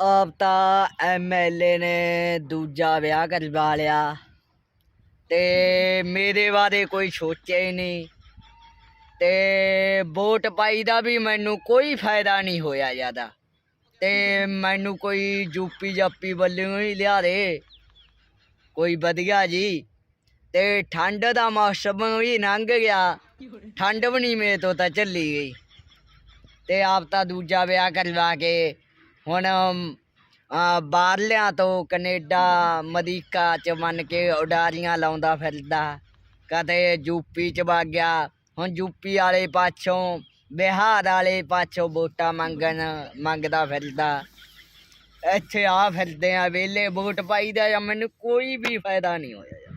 ਆਪ ਤਾਂ ਐਮਐਲਏ ਨੇ ਦੂਜਾ ਵਿਆਹ ਕਰਵਾ ਲਿਆ ਤੇ ਮੇਰੇ ਬਾਰੇ ਕੋਈ ਸੋਚਿਆ ਹੀ ਨਹੀਂ ਤੇ ਵੋਟ ਪਾਈ ਦਾ ਵੀ ਮੈਨੂੰ ਕੋਈ ਫਾਇਦਾ ਨਹੀਂ ਹੋਇਆ ਜ਼ਿਆਦਾ ਤੇ ਮੈਨੂੰ ਕੋਈ ਯੂਪੀ ਜਾਪੀ ਵੱਲੋਂ ਹੀ ਲਿਆ ਦੇ, ਕੋਈ ਵਧੀਆ ਜੀ। ਤੇ ਠੰਡ ਦਾ ਮੌਸਮ ਵੀ ਲੰਘ ਗਿਆ, ਠੰਡ ਵੀ ਨਹੀਂ ਮੇਰੇ ਤੋਂ ਤਾਂ ਚੱਲੀ ਗਈ। ਤੇ ਆਪ ਤਾਂ ਦੂਜਾ ਵਿਆਹ ਕਰਵਾ ਕੇ ਹੁਣ ਬਾਹਰਲਿਆਂ ਤੋਂ ਕੈਨੇਡਾ, ਅਮਰੀਕਾ ਚ ਮੰਨ ਕੇ ਉਡਾਰੀਆਂ ਲਾਉਂਦਾ ਫਿਰਦਾ। ਕਦੇ ਯੂਪੀ ਚ ਵਗ ਗਿਆ। ਹੁਣ ਯੂਪੀ ਵਾਲੇ ਪਾਛੋਂ, ਬਿਹਾਰ ਵਾਲੇ ਪਾਛੋਂ ਵੋਟਾਂ ਮੰਗਣ, ਮੰਗਦਾ ਫਿਰਦਾ। ਇੱਥੇ ਆ ਫਿਰਦੇ ਆ ਵੇਲੇ ਵੋਟ ਪਾਈਦਾ ਜਾਂ ਮੈਨੂੰ ਕੋਈ ਵੀ ਫਾਇਦਾ ਨਹੀਂ ਹੋਇਆ। ਯਾਰ।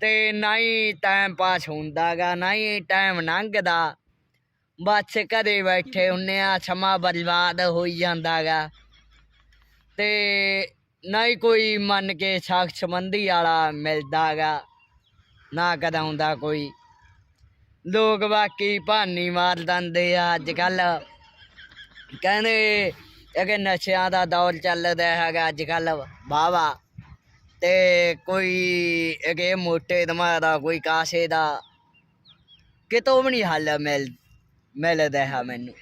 ਤੇ ਨਾ ਹੀ ਟਾਈਮ ਪਾਸ ਹੁੰਦਾਗਾ, ਨਾ ਹੀ ਟਾਈਮ ਲੰਘਦਾ। ਬਸ ਘਰੇ ਬੈਠੇ ਹੁੰਨੇ ਆ, ਸਮਾਂ ਬਰਬਾਦ ਹੋਈ ਜਾਂਦਾਗਾ। ਤੇ ਨਾ ਹੀ ਕੋਈ ਮੰਨ ਕੇ ਸਾਖ ਸੰਬੰਧੀ ਵਾਲਾ ਮਿਲਦਾਗਾ, ਨਾ ਕਦਾ ਹੁੰਦਾ ਕੋਈ। ਲੋਕ ਬਾਕੀ ਭਾਨੀ ਮਾਰ ਦਿੰਦੇ ਆ ਅੱਜ ਕੱਲ ਕਹਿੰਦੇ ਇਹ ਨਸ਼ਿਆਂ ਦਾ ਦੌਰ ਚੱਲਦਾ ਹੈਗਾ ਅੱਜ ਕੱਲ ਵਾਵਾ ਤੇ ਕੋਈ ਇਹ ਮੋਟੇ ਦਿਮਾਗ ਦਾ, ਕੋਈ ਕਾਸੇ ਦਾ, ਕਿਤੋਂ ਵੀ ਨਹੀਂ ਹੱਲ ਮਿਲ ਮਿਲਦਾ ਹੈ ਮੈਨੂੰ।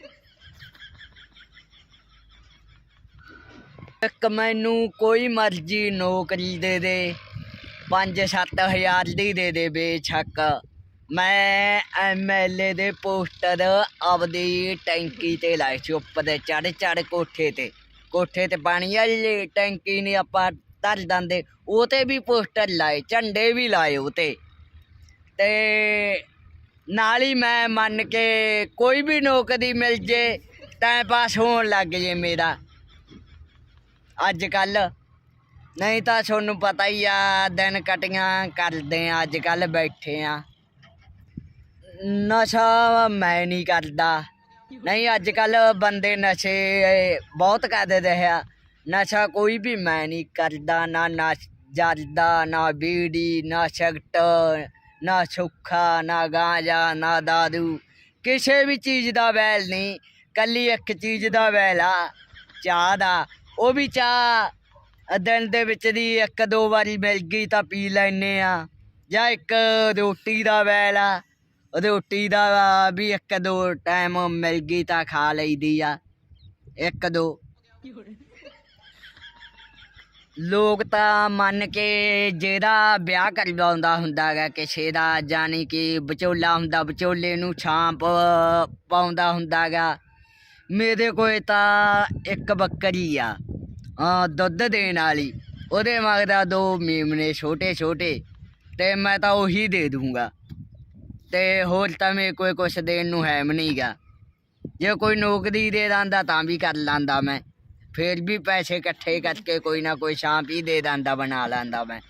ਇੱਕ ਮੈਨੂੰ ਕੋਈ ਮਰਜ਼ੀ ਨੌਕਰੀ ਦੇ ਦੇ 5-7 ਹਜ਼ਾਰ ਦੀ ਦੇ ਦੇ ਬੇਸ਼ੱਕ। ਮੈਂ ਐਮਐਲਏ ਦੇ ਪੋਸਟਰ ਆਪਦੀ ਟੈਂਕੀ ਤੇ ਲਾਏ ਸੀ, ਉੱਪਰ ਦੇ ਚੜ ਚੜ ਕੋਠੇ ਤੇ। ਕੋਠੇ ਤੇ ਪਾਣੀ ਵਾਲੀ ਟੈਂਕੀ ਨੇ ਆਪਾਂ ਧਰ ਦਿੰਦੇ, ਉਹ ਤੇ ਵੀ ਪੋਸਟਰ ਲਾਏ, ਝੰਡੇ ਵੀ ਲਾਏ ਉਹ ਤੇ। ਤੇ ਨਾਲ ਹੀ ਮੈਂ ਮੰਨ ਕੇ ਕੋਈ ਵੀ ਨੌਕਰੀ ਮਿਲ ਜੇ ਟਾਈਮ ਪਾਸ ਹੋਣ ਲੱਗ ਜੇ ਮੇਰਾ। ਅੱਜ ਕੱਲ ਨਹੀਂ ਤਾਂ ਤੁਹਾਨੂੰ ਪਤਾ ਹੀ ਆ, ਦਿਨ ਕਟੀਆਂ ਕਰਦੇ ਆ ਅੱਜ ਕੱਲ ਬੈਠੇ ਆ। ਨਸ਼ਾ ਮੈਂ ਨਹੀਂ ਕਰਦਾ। ਨਹੀਂ ਅੱਜ ਕੱਲ ਬੰਦੇ ਨਸ਼ੇ ਬਹੁਤ ਕਰਦੇ ਰਹੇ ਆ। ਨਸ਼ਾ ਕੋਈ ਵੀ ਮੈਂ ਨਹੀਂ ਕਰਦਾ, ਨਾ ਨਾ ਜਰਦਾ, ਨਾ ਬੀੜੀ, ਨਾ ਸਿਗਰਟ ਨਾ ਸੁੱਖਾ, ਨਾ ਗਾਂਜਾ, ਨਾ ਦਾਦੂ। ਕਿਸੇ ਵੀ ਚੀਜ਼ ਦਾ ਵੈਲ ਨਹੀਂ, ਕੱਲੀ ਇੱਕ ਚੀਜ਼ ਦਾ ਵੈਲ ਆ, ਚਾਹ ਦਾ। ਉਹ ਵੀ ਚਾਹ। ਦਿਨ ਦੇ ਵਿੱਚ ਦੀ ਇੱਕ ਦੋ ਵਾਰੀ ਮਿਲ ਗਈ ਤਾਂ ਪੀ ਲੈਨੇ ਆ। ਜਾਂ ਇੱਕ ਰੋਟੀ ਦਾ ਵੈਲ ਆ। ਰੋਟੀ ਦਾ ਵੀ ਇੱਕ ਦੋ ਟਾਈਮ ਮਿਲ ਗਈ ਤਾਂ ਖਾ ਲਈਦੀ ਆ। ਇੱਕ ਦੋ। ਲੋਕ ਤਾਂ ਮੰਨ ਕੇ ਜਿਹਦਾ ਵਿਆਹ ਕਰਵਾਉਂਦਾ ਹੁੰਦਾ ਹੈਗਾ, ਕਿਸੇ ਦਾ ਜਾਣੀ ਕਿ ਵਿਚੋਲਾ ਹੁੰਦਾ, ਵਿਚੋਲੇ ਨੂੰ ਛਾਂਪ ਪਾਉਂਦਾ ਹੁੰਦਾ ਹੈਗਾ। ਮੇਰੇ ਕੋਲ ਤਾਂ ਇੱਕ ਬੱਕਰੀ ਆ ਦੁੱਧ ਦੇਣ ਵਾਲੀ। ਉਹਦੇ ਮਗਰ ਦੋ ਮੇਮਣੇ ਛੋਟੇ ਛੋਟੇ, ਤੇ ਮੈਂ ਤਾਂ ਉਹੀ ਦੇ ਦੂੰਗਾ ਤੇ ਹੋਰ ਤਾਂ ਮੇਰੇ ਕੋਲ ਕੁਛ ਦੇਣ ਨੂੰ ਹੈ ਵੀ ਨਹੀਂਗਾ ਜੇ ਕੋਈ ਨੌਕਰੀ ਦੇ ਦਿੰਦਾ ਤਾਂ ਵੀ ਕਰ ਲਾਂਦਾ ਮੈਂ। ਫਿਰ ਵੀ ਪੈਸੇ ਇਕੱਠੇ ਕਰਕੇ ਕੋਈ ਨਾ ਕੋਈ ਸ਼ਾਂਪ ਹੀ ਦੇ ਦਿੰਦਾ, ਬਣਾ ਲੈਂਦਾ ਮੈਂ।